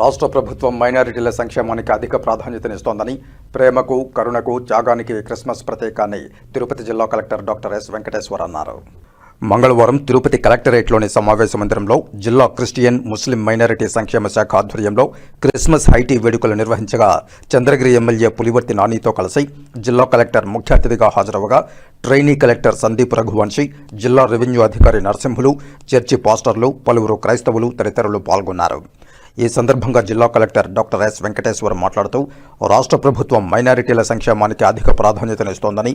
రాష్ట్ర ప్రభుత్వం మైనారిటీల సంక్షేమానికి అధిక ప్రాధాన్యతనిస్తోందని ప్రేమకు కరుణకు త్యాగానికి క్రిస్మస్ ప్రత్యేకాన్ని తిరుపతి జిల్లా కలెక్టర్ డాక్టర్ ఎస్ వెంకటేశ్వర్ అన్నారు. మంగళవారం తిరుపతి కలెక్టరేట్లోని సమావేశ మందిరంలో జిల్లా క్రిస్టియన్ ముస్లిం మైనారిటీ సంక్షేమ శాఖ ఆధ్వర్యంలో క్రిస్మస్ హైటీ వేడుకలు నిర్వహించగా చంద్రగిరి ఎమ్మెల్యే పులివర్తి నానితో కలిసి జిల్లా కలెక్టర్ ముఖ్య అతిథిగా హాజరవగా ట్రైనీ కలెక్టర్ సందీప్ రఘువంశీ జిల్లా రెవెన్యూ అధికారి నరసింహులు చర్చి పాస్టర్లు పలువురు క్రైస్తవులు తదితరులు పాల్గొన్నారు. ఈ సందర్భంగా జిల్లా కలెక్టర్ డాక్టర్ ఎస్ వెంకటేశ్వర్ మాట్లాడుతూ రాష్ట్ర ప్రభుత్వం మైనారిటీల సంక్షేమానికి అధిక ప్రాధాన్యతనిస్తోందని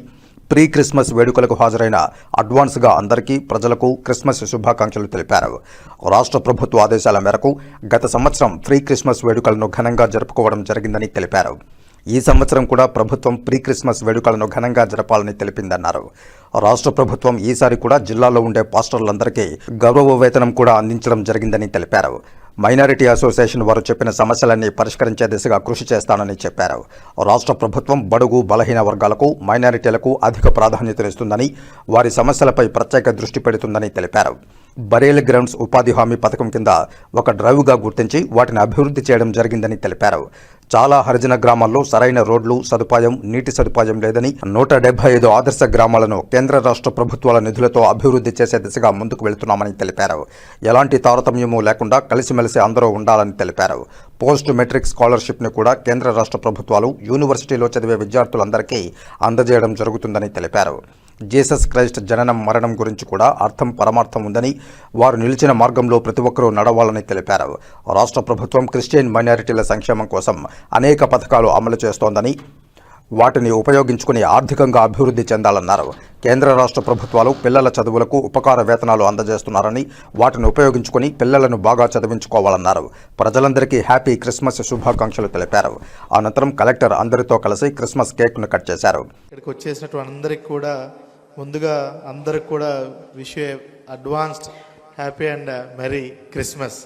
ప్రీ క్రిస్మస్ వేడుకలకు హాజరైన అడ్వాన్స్గా అందరికీ ప్రజలకు క్రిస్మస్ శుభాకాంక్షలు తెలిపారు. రాష్ట్ర ప్రభుత్వ ఆదేశాల మేరకు గత సంవత్సరం ప్రీ క్రిస్మస్ వేడుకలను ఘనంగా జరుపుకోవడం జరిగిందని తెలిపారు. ఈ సంవత్సరం కూడా ప్రభుత్వం ప్రీ క్రిస్మస్ వేడుకలను ఘనంగా జరపాలని తెలిపిందన్నారు. రాష్ట్ర ప్రభుత్వం ఈసారి కూడా జిల్లాలో ఉండే పాస్టర్లందరికీ గౌరవ వేతనం కూడా అందించడం జరిగిందని తెలిపారు. మైనారిటీ అసోసియేషన్ వారు చెప్పిన సమస్యలన్నీ పరిష్కరించే దిశగా కృషి చేస్తానని చెప్పారు. రాష్ట్ర ప్రభుత్వం బడుగు బలహీన వర్గాలకు మైనారిటీలకు అధిక ప్రాధాన్యతనిస్తుందని వారి సమస్యలపై ప్రత్యేక దృష్టి పెడుతుందని తెలిపారు. బరేల్ గ్రౌండ్స్ ఉపాధి హామీ పథకం కింద ఒక డ్రైవ్గా గుర్తించి వాటిని అభివృద్ధి చేయడం జరిగిందని తెలిపారు. చాలా హరిజన గ్రామాల్లో సరైన రోడ్లు సదుపాయం నీటి సదుపాయం లేదని నూట డెబ్బై ఐదు ఆదర్శ గ్రామాలను కేంద్ర రాష్ట్ర ప్రభుత్వాల నిధులతో అభివృద్ధి చేసే దిశగా ముందుకు వెళుతున్నామని తెలిపారు. ఎలాంటి తారతమ్యము లేకుండా కలిసిమెలిసి అందరూ ఉండాలని తెలిపారు. పోస్ట్ మెట్రిక్ స్కాలర్షిప్ను కూడా కేంద్ర రాష్ట్ర ప్రభుత్వాలు యూనివర్సిటీలో చదివే విద్యార్థులందరికీ అందజేయడం జరుగుతుందని తెలిపారు. జీసస్ క్రైస్ట్ జననం మరణం గురించి కూడా అర్థం పరమార్థం ఉందని వారు నిలిచిన మార్గంలో ప్రతి ఒక్కరూ నడవాలని తెలిపారు. రాష్ట్ర ప్రభుత్వం క్రిస్టియన్ మైనారిటీల సంక్షేమం కోసం అనేక పథకాలు అమలు చేస్తోందని వాటిని ఉపయోగించుకుని ఆర్థికంగా అభివృద్ధి చెందాలన్నారు. కేంద్ర రాష్ట్ర ప్రభుత్వాలు పిల్లల చదువులకు ఉపకార వేతనాలు అందజేస్తున్నారని వాటిని ఉపయోగించుకుని పిల్లలను బాగా చదివించుకోవాలన్నారు. ప్రజలందరికీ హ్యాపీ క్రిస్మస్ శుభాకాంక్షలు తెలిపారు. అనంతరం కలెక్టర్ అందరితో కలిసి క్రిస్మస్ కేక్ను కట్ చేశారు. ఇక్కడికి వచ్చేసినటువంటి అందరికీ కూడా ముందుగా అందరికి కూడా wish advanced happy and merry Christmas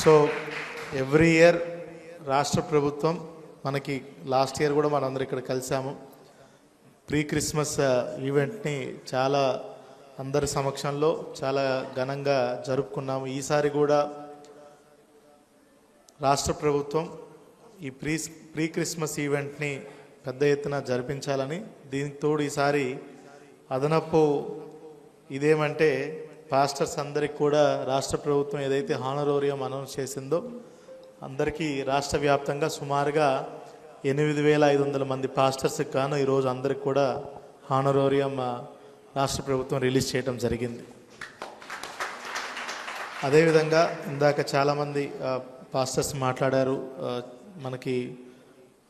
so every year రాష్ట్ర ప్రభుత్వం మనకి లాస్ట్ ఇయర్ కూడా మనందరం ఇక్కడ కలిసాము. ప్రీ క్రిస్మస్ ఈవెంట్ని చాలా అందరి సమక్షంలో చాలా ఘనంగా జరుపుకున్నాము. ఈసారి కూడా రాష్ట్ర ప్రభుత్వం ఈ ప్రీ ప్రీ క్రిస్మస్ ఈవెంట్ని పెద్ద ఎత్తున జరిపించాలని దీనికి తోడు ఈసారి అదనపు ఇదేమంటే పాస్టర్స్ అందరికి కూడా రాష్ట్ర ప్రభుత్వం ఏదైతే హానరోరియం అనౌన్స్ చేసిందో అందరికీ రాష్ట్ర వ్యాప్తంగా సుమారుగా ఎనిమిది వేల ఐదు వందల మంది పాస్టర్స్కి గాను ఈరోజు అందరికి కూడా హానరోరియం రాష్ట్ర ప్రభుత్వం రిలీజ్ చేయడం జరిగింది. అదేవిధంగా ఇందాక చాలామంది పాస్టర్స్ మాట్లాడారు మనకి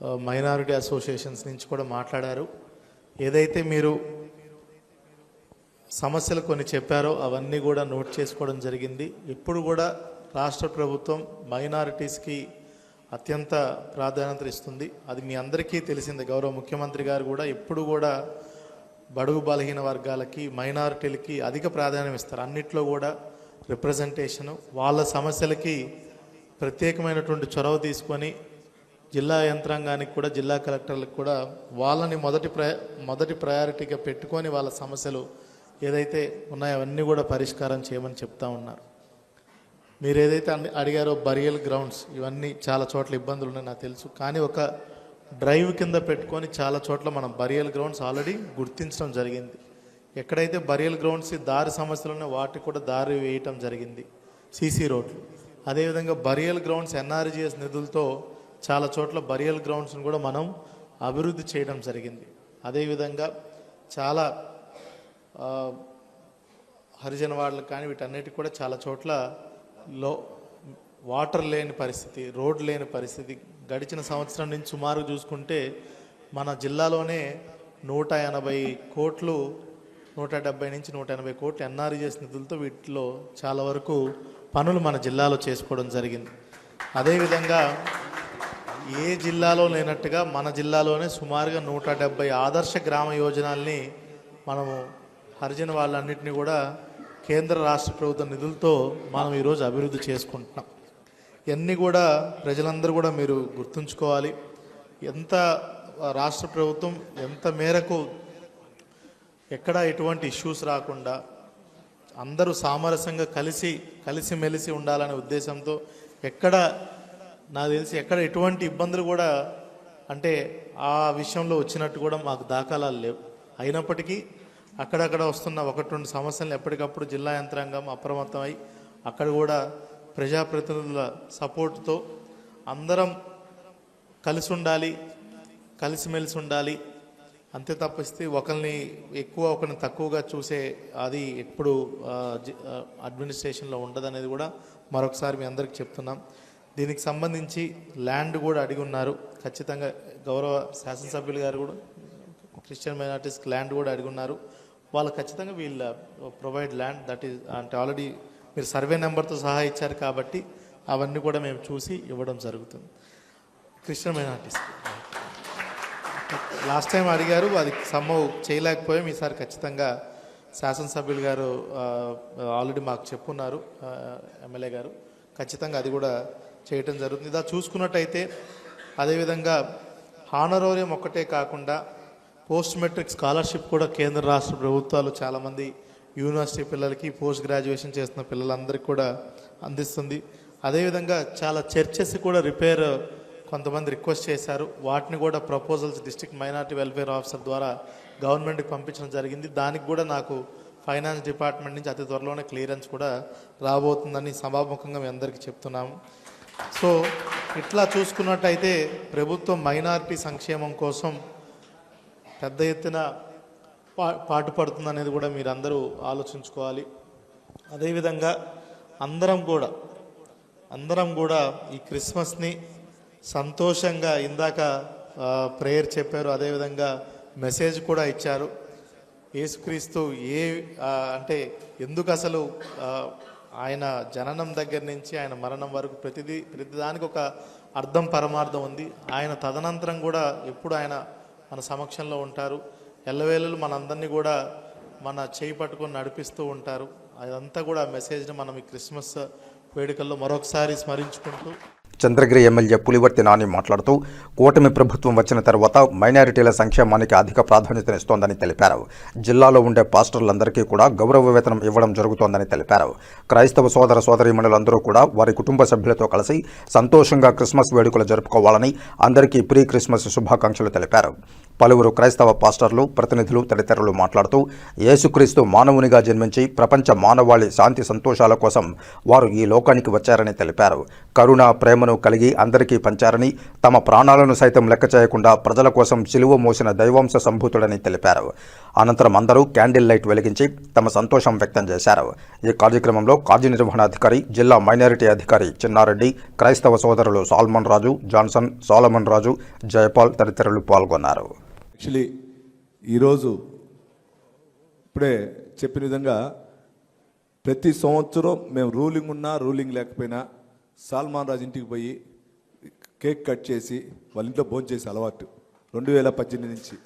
మైనారిటీ అసోసియేషన్స్ నుంచి కూడా మాట్లాడారు. ఏదైతే మీరు సమస్యలు కొన్ని చెప్పారో అవన్నీ కూడా నోట్ చేసుకోవడం జరిగింది. ఇప్పుడు కూడా రాష్ట్ర ప్రభుత్వం మైనారిటీస్కి అత్యంత ప్రాధాన్యత ఇస్తుంది. అది మీ అందరికీ తెలిసింది. గౌరవ ముఖ్యమంత్రి గారు కూడా ఎప్పుడు కూడా బడుగు బలహీన వర్గాలకి మైనారిటీలకి అధిక ప్రాధాన్యం ఇస్తారు. అన్నిట్లో కూడా రిప్రజెంటేషను వాళ్ళ సమస్యలకి ప్రత్యేకమైనటువంటి చొరవ తీసుకొని జిల్లా యంత్రాంగానికి కూడా జిల్లా కలెక్టర్లకు కూడా వాళ్ళని మొదటి ప్రయ మొదటి ప్రయారిటీగా పెట్టుకొని వాళ్ళ సమస్యలు ఏదైతే ఉన్నాయో అవన్నీ కూడా పరిష్కారం చేయమని చెప్తా ఉన్నారు. మీరు ఏదైతే అన్ని అడిగారో బరియల్ గ్రౌండ్స్ ఇవన్నీ చాలా చోట్ల ఇబ్బందులు ఉన్నాయి నాకు తెలుసు. కానీ ఒక డ్రైవ్ కింద పెట్టుకొని చాలా చోట్ల మనం బరియల్ గ్రౌండ్స్ ఆల్రెడీ గుర్తించడం జరిగింది. ఎక్కడైతే బరియల్ గ్రౌండ్స్ దారి సమస్యలు ఉన్నాయో వాటికి కూడా దారి వేయటం జరిగింది. సీసీ రోడ్లు. అదేవిధంగా బరియల్ గ్రౌండ్స్ ఎన్ఆర్జీఎస్ నిధులతో చాలా చోట్ల బరియల్ గ్రౌండ్స్ని కూడా మనం అభివృద్ధి చేయడం జరిగింది. అదేవిధంగా చాలా హరిజన వాళ్ళకి కానీ వీటన్నిటికి కూడా చాలా చోట్ల లో వాటర్ లేని పరిస్థితి రోడ్ లేని పరిస్థితి. గడిచిన సంవత్సరం నుంచి సుమారు చూసుకుంటే మన జిల్లాలోనే నూట ఎనభై కోట్లు నూట డెబ్బై నుంచి నూట ఎనభై కోట్లు ఎన్ఆర్జీఎస్ నిధులతో వీటిలో చాలా వరకు పనులు మన జిల్లాలో చేసుకోవడం జరిగింది. అదేవిధంగా ఏ జిల్లాలో లేనట్టుగా మన జిల్లాలోనే సుమారుగా నూట డెబ్బై ఆదర్శ గ్రామ యోజనాల్ని మనము హరిజన వాళ్ళన్నింటినీ కూడా కేంద్ర రాష్ట్ర ప్రభుత్వ నిధులతో మనం ఈరోజు అభివృద్ధి చేసుకుంటున్నాం. ఇవన్నీ కూడా ప్రజలందరూ కూడా మీరు గుర్తుంచుకోవాలి. ఎంత రాష్ట్ర ప్రభుత్వం ఎంత మేరకు ఎక్కడ ఎటువంటి ఇష్యూస్ రాకుండా అందరూ సామరస్యంగా కలిసి కలిసిమెలిసి ఉండాలనే ఉద్దేశంతో ఎక్కడ నాకు తెలిసి ఎక్కడ ఎటువంటి ఇబ్బందులు కూడా అంటే ఆ విషయంలో వచ్చినట్టు కూడా మాకు దాఖలాలు లేవు. అయినప్పటికీ అక్కడక్కడ వస్తున్న ఒకటి రెండు సమస్యలను ఎప్పటికప్పుడు జిల్లా యంత్రాంగం అప్రమత్తమై అక్కడ కూడా ప్రజాప్రతినిధుల సపోర్ట్తో అందరం కలిసి ఉండాలి కలిసిమెలిసి ఉండాలి. అంతే తప్పిస్తే ఒకరిని ఎక్కువ ఒకరిని తక్కువగా చూసే అది ఎప్పుడు అడ్మినిస్ట్రేషన్లో ఉండదనేది కూడా మరొకసారి మీ అందరికి చెప్తున్నాం. దీనికి సంబంధించి ల్యాండ్ కూడా అడిగి ఉన్నారు. ఖచ్చితంగా గౌరవ శాసనసభ్యులు గారు కూడా క్రిస్టియన్ మైనార్టీస్కి ల్యాండ్ కూడా అడిగి ఉన్నారు. వాళ్ళు ఖచ్చితంగా వీళ్ళ ప్రొవైడ్ ల్యాండ్ దట్ ఈస్ అంటే ఆల్రెడీ మీరు సర్వే నెంబర్తో సహా ఇచ్చారు కాబట్టి అవన్నీ కూడా మేము చూసి ఇవ్వడం జరుగుతుంది. క్రిస్టియన్ మైనార్టీస్ లాస్ట్ టైం అడిగారు అది సమ్మవ్ చేయలేకపోయాం. ఈసారి ఖచ్చితంగా శాసనసభ్యులు గారు ఆల్రెడీ మాకు చెప్పున్నారు ఎమ్మెల్యే గారు. ఖచ్చితంగా అది కూడా చేయటం జరుగుతుంది. ఇదా చూసుకున్నట్టయితే అదేవిధంగా హానరోరియం ఒక్కటే కాకుండా పోస్ట్ మెట్రిక్ స్కాలర్షిప్ కూడా కేంద్ర రాష్ట్ర ప్రభుత్వాలు చాలామంది యూనివర్సిటీ పిల్లలకి పోస్ట్ గ్రాడ్యుయేషన్ చేస్తున్న పిల్లలందరికీ కూడా అందిస్తుంది. అదేవిధంగా చాలా చర్చెస్ కూడా రిపేర్ కొంతమంది రిక్వెస్ట్ చేశారు. వాటిని కూడా proposals district minority welfare officer ద్వారా గవర్నమెంట్కి పంపించడం జరిగింది. దానికి కూడా నాకు ఫైనాన్స్ డిపార్ట్మెంట్ నుంచి అతి త్వరలోనే క్లియరెన్స్ కూడా రాబోతుందని సభాముఖంగా మీ అందరికీ చెప్తున్నాము. సో ఇట్లా చూసుకున్నట్టయితే ప్రభుత్వం మైనారిటీ సంక్షేమం కోసం పెద్ద ఎత్తున పా పాటుపడుతుంది అనేది కూడా మీరందరూ ఆలోచించుకోవాలి. అదేవిధంగా అందరం కూడా అందరం కూడా ఈ క్రిస్మస్ని సంతోషంగా ఇందాక ప్రేయర్ చెప్పారు అదేవిధంగా మెసేజ్ కూడా ఇచ్చారు. యేసుక్రీస్తు ఏ అంటే ఎందుకు అసలు ఆయన జననం దగ్గర నుంచి ఆయన మరణం వరకు ప్రతిదీ ప్రతిదానికి ఒక అర్థం పరమార్థం ఉంది. ఆయన తదనంతరం కూడా ఎప్పుడు ఆయన మన సమక్షంలో ఉంటారు. ఎల్లవేళలు మనందరినీ కూడా మన చేయి పట్టుకొని నడిపిస్తూ ఉంటారు. అదంతా కూడా మెసేజ్ని మనం ఈ క్రిస్మస్ వేడుకల్లో మరొకసారి స్మరించుకుంటూ చంద్రగిరి ఎమ్మెల్యే పులివర్తి నాని మాట్లాడుతూ కూటమి ప్రభుత్వం వచ్చిన తర్వాత మైనారిటీల సంక్షేమానికి అధిక ప్రాధాన్యతనిస్తోందని తెలిపారు. జిల్లాలో ఉండే పాస్టర్లందరికీ కూడా గౌరవ వేతనం ఇవ్వడం జరుగుతోందని తెలిపారు. క్రైస్తవ సోదర సోదరీమణులందరూ కూడా వారి కుటుంబ సభ్యులతో కలిసి సంతోషంగా క్రిస్మస్ వేడుకలు జరుపుకోవాలని అందరికీ ప్రీ క్రిస్మస్ శుభాకాంక్షలు తెలిపారు. పలువురు క్రైస్తవ పాస్టర్లు ప్రతినిధులు తదితరులు మాట్లాడుతూ యేసుక్రీస్తు మానవునిగా జన్మించి ప్రపంచ మానవాళి శాంతి సంతోషాల కోసం వారు ఈ లోకానికి వచ్చారని తెలిపారు. కరుణ ప్రేమను కలిగి అందరికీ పంచారని తమ ప్రాణాలను సైతం లెక్క చేయకుండా ప్రజల కోసం సిలువ మోసిన దైవాంశ సంభూతుడని తెలిపారు. అనంతరం అందరూ క్యాండిల్ లైట్ వెలిగించి తమ సంతోషం వ్యక్తం చేశారు. ఈ కార్యక్రమంలో కార్యనిర్వహణాధికారి జిల్లా మైనారిటీ అధికారి చిన్నారెడ్డి క్రైస్తవ సోదరులు Solomon Raju Johnson Solomon Raju Jayapal తదితరులు పాల్గొన్నారు. యాక్చువల్లీ ఈరోజు ఇప్పుడే చెప్పిన విధంగా ప్రతి సంవత్సరం మేము రూలింగ్ ఉన్నా రూలింగ్ లేకపోయినా సల్మాన్ రాజు ఇంటికి పోయి కేక్ కట్ చేసి వాళ్ళ ఇంట్లో భోజనం చేసే అలవాటు రెండు వేల పద్దెనిమిది నుంచి.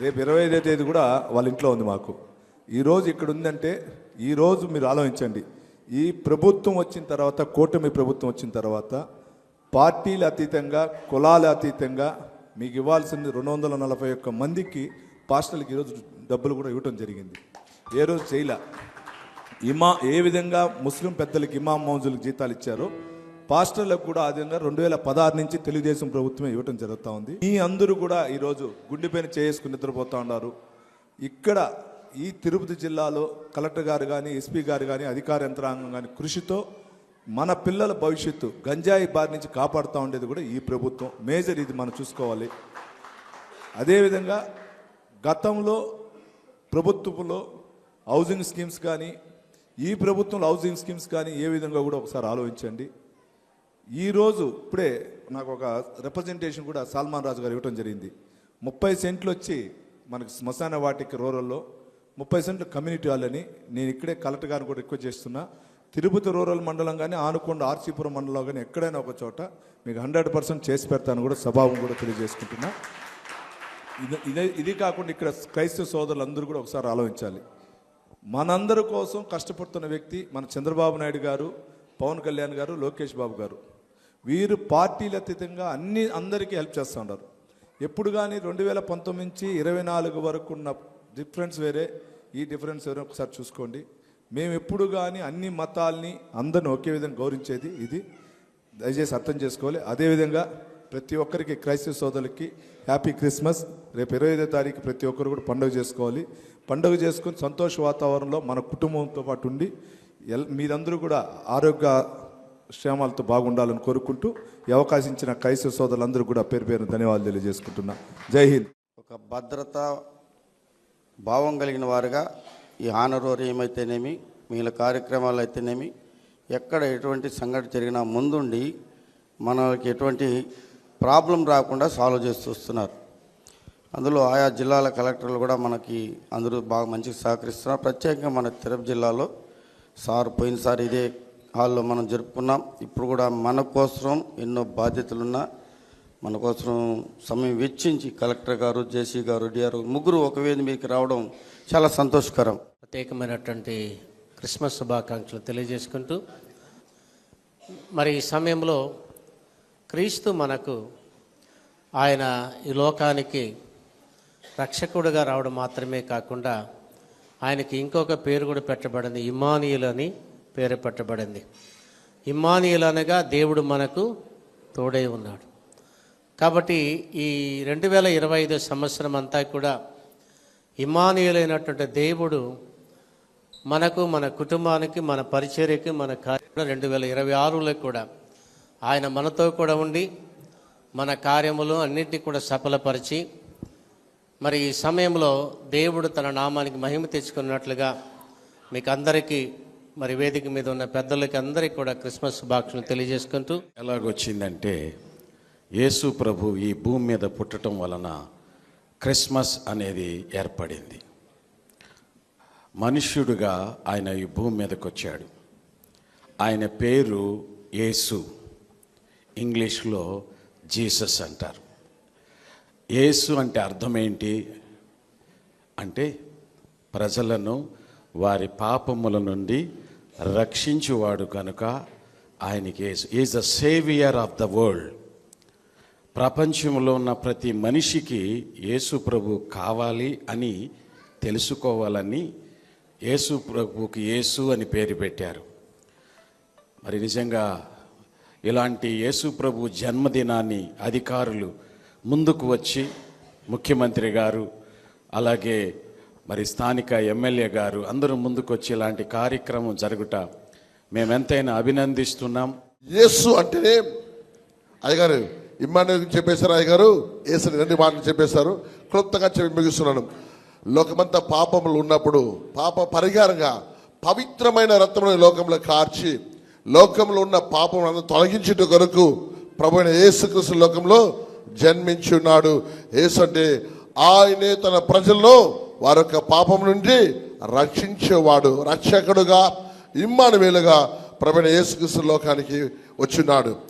రేపు ఇరవై ఐదో తేదీ కూడా వాళ్ళ ఇంట్లో ఉంది మాకు. ఈరోజు ఇక్కడ ఉందంటే ఈరోజు మీరు ఆలోచించండి. ఈ ప్రభుత్వం వచ్చిన తర్వాత కూటమి ప్రభుత్వం వచ్చిన తర్వాత పార్టీల అతీతంగా కులాల అతీతంగా మీకు ఇవ్వాల్సింది రెండు వందల నలభై ఒక్క మందికి పాస్టర్లకి ఈరోజు డబ్బులు కూడా ఇవ్వటం జరిగింది. ఏ రోజు చేయలే. ఇమా ఏ విధంగా ముస్లిం పెద్దలకు ఇమాం మౌజులకు జీతాలు ఇచ్చారో పాస్టర్లకు కూడా ఆ విధంగా రెండు వేల పదహారు నుంచి తెలుగుదేశం ప్రభుత్వమే ఇవ్వటం జరుగుతూ ఉంది. ఈ అందరూ కూడా ఈరోజు గుండెపైన చేసుకుని నిద్రపోతూ ఉన్నారు. ఇక్కడ ఈ తిరుపతి జిల్లాలో కలెక్టర్ గారు కానీ ఎస్పీ గారు కానీ అధికార యంత్రాంగం కానీ కృషితో మన పిల్లల భవిష్యత్తు గంజాయి బారి నుంచి కాపాడుతూ ఉండేది కూడా ఈ ప్రభుత్వం. మేజర్ ఇది మనం చూసుకోవాలి. అదేవిధంగా గతంలో ప్రభుత్వంలో హౌసింగ్ స్కీమ్స్ కానీ ఈ ప్రభుత్వంలో హౌసింగ్ స్కీమ్స్ కానీ ఏ విధంగా కూడా ఒకసారి ఆలోచించండి. ఈరోజు ఇప్పుడే నాకు ఒక రిప్రజెంటేషన్ కూడా సల్మాన్ రాజు గారు ఇవ్వటం జరిగింది. ముప్పై సెంట్లు వచ్చి మనకి శ్మశాన వాటికి రూరల్లో ముప్పై సెంట్లు కమ్యూనిటీ హాల్ అని నేను ఇక్కడే కలెక్టర్ గారిని కూడా రిక్వెస్ట్ చేస్తున్నా. తిరుపతి రూరల్ మండలం కానీ ఆనుకొండ ఆర్సీపురం మండలం కానీ ఎక్కడైనా ఒక చోట మీకు హండ్రెడ్ పర్సెంట్ చేసి పెడతాను కూడా స్వభావం కూడా తెలియజేసుకుంటున్నా. ఇది ఇదే ఇది కాకుండా ఇక్కడ క్రైస్తవ సోదరులు అందరూ కూడా ఒకసారి ఆలోచించాలి. మనందరి కోసం కష్టపడుతున్న వ్యక్తి మన చంద్రబాబు నాయుడు గారు పవన్ కళ్యాణ్ గారు లోకేష్ బాబు గారు. వీరు పార్టీల అతీతంగా అన్ని అందరికీ హెల్ప్ చేస్తూ ఉన్నారు. ఎప్పుడు కానీ రెండు వేల పంతొమ్మిది నుంచి ఇరవై నాలుగు వరకు ఉన్న డిఫరెన్స్ వేరే ఈ డిఫరెన్స్ వేరే ఒకసారి చూసుకోండి. మేము ఎప్పుడు కానీ అన్ని మతాల్ని అందరిని ఒకే విధంగా గౌరవించేది ఇది. దయచేసి అర్థం చేసుకోవాలి. అదేవిధంగా ప్రతి ఒక్కరికి క్రైస్తవ సోదరులకి హ్యాపీ క్రిస్మస్. రేపు ఇరవై ఐదో తారీఖు ప్రతి ఒక్కరు కూడా పండుగ చేసుకోవాలి. పండుగ చేసుకుని సంతోష వాతావరణంలో మన కుటుంబంతో పాటు ఉండి ఎల్ మీరందరూ కూడా ఆరోగ్య క్షేమాలతో బాగుండాలని కోరుకుంటూ ఈ అవకాశం ఇచ్చిన క్రైస్తవ సోదరులందరూ కూడా పేరు పేరు ధన్యవాదాలు తెలియజేసుకుంటున్నా. జై హింద్. ఒక భద్రత భావం కలిగిన వారుగా ఈ హానరోరియం అయితేనేమి మిగిలిన కార్యక్రమాలు అయితేనేమి ఎక్కడ ఎటువంటి సంఘటన జరిగినా ముందుండి మనకి ఎటువంటి ప్రాబ్లం రాకుండా సాల్వ్ చేస్తూ వస్తున్నారు. అందులో ఆయా జిల్లాల కలెక్టర్లు కూడా మనకి అందరూ బాగా మంచిగా సహకరిస్తున్నారు. ప్రత్యేకంగా మన తిరుపతి జిల్లాలో సార్ పోయినసారి ఇదే హాల్లో మనం జరుపుకున్నాం. ఇప్పుడు కూడా మన కోసం ఎన్నో బాధ్యతలున్నా మన కోసం సమయం వెచ్చించి కలెక్టర్ గారు జేసీ గారు డిఆర్ ముగ్గురు ఒక వేది మీకు రావడం చాలా సంతోషకరం. ప్రత్యేకమైనటువంటి క్రిస్మస్ శుభాకాంక్షలు తెలియజేసుకుంటూ మరి ఈ సమయంలో క్రీస్తు మనకు ఆయన ఈ లోకానికి రక్షకుడుగా రావడం మాత్రమే కాకుండా ఆయనకి ఇంకొక పేరు కూడా పెట్టబడింది ఇమానియులు అని పేరు పెట్టబడింది. ఇమానియులు అనగా దేవుడు మనకు తోడై ఉన్నాడు. కాబట్టి ఈ రెండు వేల ఇరవై ఐదు సంవత్సరం అంతా కూడా ఇమానియులైనటువంటి దేవుడు మనకు మన కుటుంబానికి మన పరిచర్యకి మన కార్యంలో రెండు వేల ఇరవై ఆరులో కూడా ఆయన మనతో కూడా ఉండి మన కార్యములు అన్నింటినీ కూడా సఫలపరిచి మరి ఈ సమయంలో దేవుడు తన నామానికి మహిమ తెచ్చుకున్నట్లుగా మీకు అందరికీ మరి వేదిక మీద ఉన్న పెద్దలకి అందరికీ కూడా క్రిస్మస్ శుభాక్షలు తెలియజేసుకుంటూ. ఎలాగొచ్చిందంటే యేసు ప్రభు ఈ భూమి మీద పుట్టడం వలన క్రిస్మస్ అనేది ఏర్పడింది. మనుష్యుడుగా ఆయన ఈ భూమి మీదకి వచ్చాడు ఆయన పేరు యేసు. ఇంగ్లీష్లో జీసస్ అంటారు. యేసు అంటే అర్థం ఏంటి? అంటే ప్రజలను వారి పాపముల నుండి రక్షించువాడు కనుక ఆయనకి Yesu. Is the saviour of the world ప్రపంచంలో ఉన్న ప్రతి మనిషికి యేసు ప్రభు కావాలి అని తెలుసుకోవాలని యేసు ప్రభుకి యేసు అని పేరు పెట్టారు. మరి నిజంగా ఇలాంటి యేసు ప్రభు జన్మదినాన్ని అధికారులు ముందుకు వచ్చి ముఖ్యమంత్రి గారు అలాగే మరి స్థానిక ఎమ్మెల్యే గారు అందరూ ముందుకు వచ్చి ఇలాంటి కార్యక్రమం జరుగుట మేమెంతైనా అభినందిస్తున్నాం. యేసు అంటేనే అయ్యగారు ఇమ్మాని చెప్పేశారు అయ్యగారు ఏసు రెండు మాటలు చెప్పేశారు. క్లుప్తంగా చెప్పి ముగిస్తున్నాను. లోకమంతా పాపములు ఉన్నప్పుడు పాప పరిహారంగా పవిత్రమైన రక్తమును లోకంలో కార్చి లోకంలో ఉన్న పాపం అంతా తొలగించుట కొరకు ప్రభు యేసుకృష్ణ యేసుక్రీస్తు లోకంలో జన్మించున్నాడు. యేసు అంటే ఆయనే తన ప్రజల్లో వారి యొక్క పాపం నుండి రక్షించేవాడు రక్షకుడుగా ఇమ్మానువేలుగా ప్రభు అయిన యేసుక్రీస్తు లోకానికి వచ్చున్నాడు